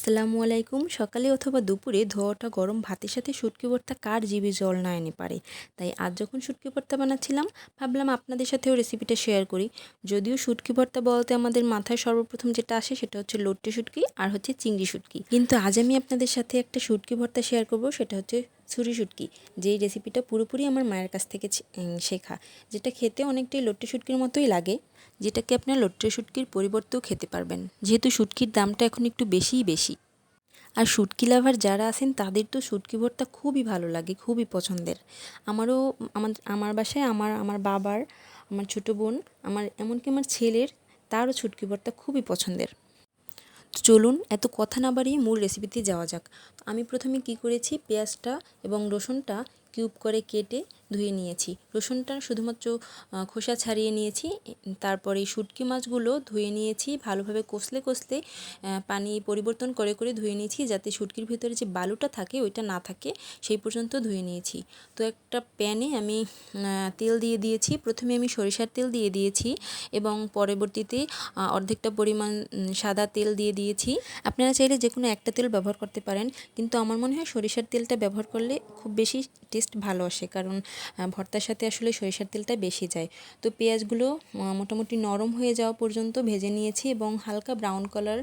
আসসালামু আলাইকুম। সকালে অথবা দুপুরে ধোয়াটা গরম ভাতের সাথে শুটকি ভর্তা কার জিবি জল না এনে পারে? তাই আজ যখন শুটকি ভর্তা বানাচ্ছিলাম, ভাবলাম আপনাদের সাথেও রেসিপিটা শেয়ার করি। যদিও শুটকি ভর্তা বলতে আমাদের মাথায় সর্বপ্রথম যেটা আসে সেটা হচ্ছে লোট্টে শুটকি আর হচ্ছে চিংড়ি শুটকি। কিন্তু আজ আমি আপনাদের সাথে একটা শুটকি ভর্তা শেয়ার করব, সেটা হচ্ছে ছুরি শুটকি, যেই রেসিপিটা পুরোপুরি আমার মায়ের কাছ থেকে শেখা, যেটা খেতে অনেকটাই লোট্টে শুটকির মতোই লাগে, যেটাকে আপনার লোট্টে শুটকির পরিবর্তেও খেতে পারবেন, যেহেতু শুটকির দামটা এখন একটু বেশিই বেশি। আর শুটকি লাভার যারা আছেন, তাদের তো শুটকি ভর্তা খুবই ভালো লাগে, খুবই পছন্দের। আমারও আমার আমার বাসায় আমার আমার বাবার, আমার ছোটো বোন, আমার, এমনকি আমার ছেলের, তারও শুটকি ভর্তা খুবই পছন্দের। চলুন এত কথা না বাড়িয়ে মূল রেসিপিতে যাওয়া যাক। আমি প্রথমে কি করেছি? পেঁয়াজটা এবং রসুনটা কিউব করে কেটে ধুয়ে নিয়েছি। রসুনটা শুধুমাত্র খোসা ছাড়িয়ে নিয়েছি। তারপরে শুটকি মাছগুলো ধুয়ে নিয়েছি, ভালোভাবে কষলে কষলে পানি পরিবর্তন করে করে ধুয়ে নিয়েছি যাতে শুটকির ভিতরে যে বালুটা থাকে ওইটা না থাকে, সেই পর্যন্ত ধুয়ে নিয়েছি। তো একটা প্যানে আমি তেল দিয়ে দিয়েছি। প্রথমে আমি সরিষার তেল দিয়ে দিয়েছি এবং পরবর্তীতে অর্ধেকটা পরিমাণ সাদা তেল দিয়ে দিয়েছি। আপনারা চাইলে যে কোনো একটা তেল ব্যবহার করতে পারেন, কিন্তু আমার মনে হয় সরিষার তেলটা ব্যবহার করলে খুব বেশি টেস্ট ভালো আসে। কারণ ভর্তার সাথে আসলে সরিষার তেলটা বেশি যায়। তো পেঁয়াজগুলো মোটামুটি নরম হয়ে যাওয়া পর্যন্ত ভেজে নিয়েছি এবং হালকা ব্রাউন কালার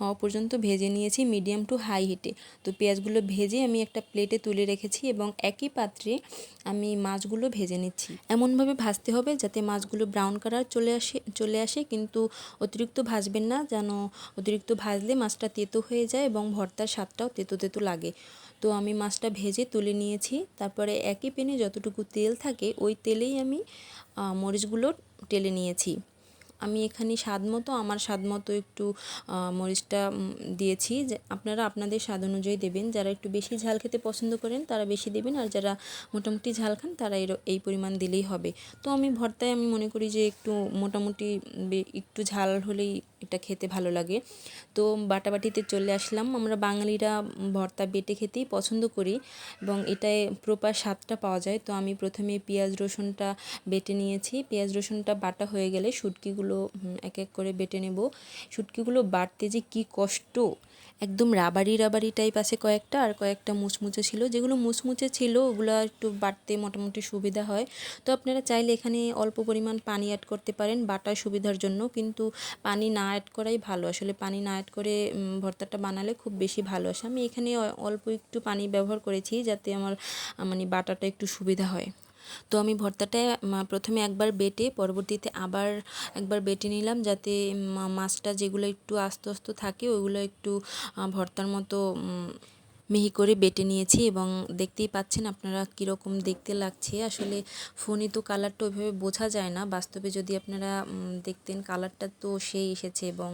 হওয়া পর্যন্ত ভেজে নিয়েছি মিডিয়াম টু হাই হিটে তো পেঁয়াজগুলো ভেজে আমি একটা প্লেটে তুলে রেখেছি এবং একই পাত্রে আমি মাছগুলো ভেজে নিচ্ছি। এমনভাবে ভাজতে হবে যাতে মাছগুলো ব্রাউন কালার চলে আসে চলে আসে কিন্তু অতিরিক্ত ভাজবেন না, যেন অতিরিক্ত ভাজলে মাছটা তেতো হয়ে যায় এবং ভর্তার স্বাদটাও তেতো তেতো লাগে। তো আমি মাছটা ভেজে তুলে নিয়েছি, তারপরে একই পেনে যতটুকু তেল থাকে ওই তেলেই আমি মরিচগুলো টেলে নিয়েছি। আমি এখানে স্বাদ মতো, আমার স্বাদ মতো একটু মরিচটা দিয়েছি। যে, আপনারা আপনাদের স্বাদ অনুযায়ী দেবেন। যারা একটু বেশি ঝাল খেতে পছন্দ করেন, তারা বেশি দেবেন। আর যারা মোটামুটি ঝাল খান, তারা এর- এই পরিমাণ দিলেই হবে। তো আমি ভর্তায় আমি মনে করি যে, একটু মোটামুটি একটু ঝাল হলেই এটা খেতে ভালো লাগে। তো বাটাবাটিতে চলে আসলাম। আমরা বাঙালিরা ভর্তা বেটে খেতেই পছন্দ করি এবং এটায় প্রপার স্বাদটা পাওয়া যায়। তো আমি প্রথমে পেঁয়াজ রসুনটা বেটে নিয়েছি। পেঁয়াজ রসুনটা বাটা হয়ে গেলে, শুটকিগুলো হুম, এক এক করে বেটে নেব। শুটকিগুলো বাটতে যে কি কষ্ট! একদম রাবারি রাবারি টাইপ আছে কয়েকটা আর কয়েকটা মুচমুচে ছিল। যেগুলো মুচমুচে ছিল ওগুলো একটু বাটতে মোটামুটি সুবিধা হয়। তো আপনারা চাইলে এখানে অল্প পরিমাণ পানি অ্যাড করতে পারেন বাটার সুবিধার জন্য কিন্তু পানি না অ্যাড করাই ভালো। আসলে পানি না অ্যাড করে ভর্তাটা বানালে খুব বেশি ভালো আসে। আমি এখানে অল্প একটু পানি ব্যবহার করেছি যাতে আমার মানে বাটাটা একটু সুবিধা হয়। তো আমি ভর্তাটা প্রথমে একবার বেটে, পরবর্তীতে আবার একবার বেটে নিলাম যাতে মাছটা যেগুলো একটু আস্ত আস্তে থাকে, ওইগুলো একটু ভর্তার মতো মিহি করে বেটে নিয়েছি এবং দেখতেই পাচ্ছেন আপনারা কীরকম দেখতে লাগছে। আসলে ফোনে তো কালারটা ওইভাবে বোঝা যায় না। বাস্তবে যদি আপনারা দেখতেন কালারটা তো সেই এসেছে এবং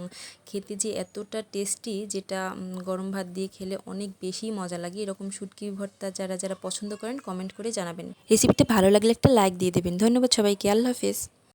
খেতে যে এতটা টেস্টি যেটা গরম ভাত দিয়ে খেলে অনেক বেশি মজা লাগে। এরকম শুটকি ভর্তা যারা যারা পছন্দ করেন কমেন্ট করে জানাবেন। রেসিপিটা ভালো লাগলে একটা লাইক দিয়ে দেবেন। ধন্যবাদ সবাইকে। আল্লাহ হাফেজ।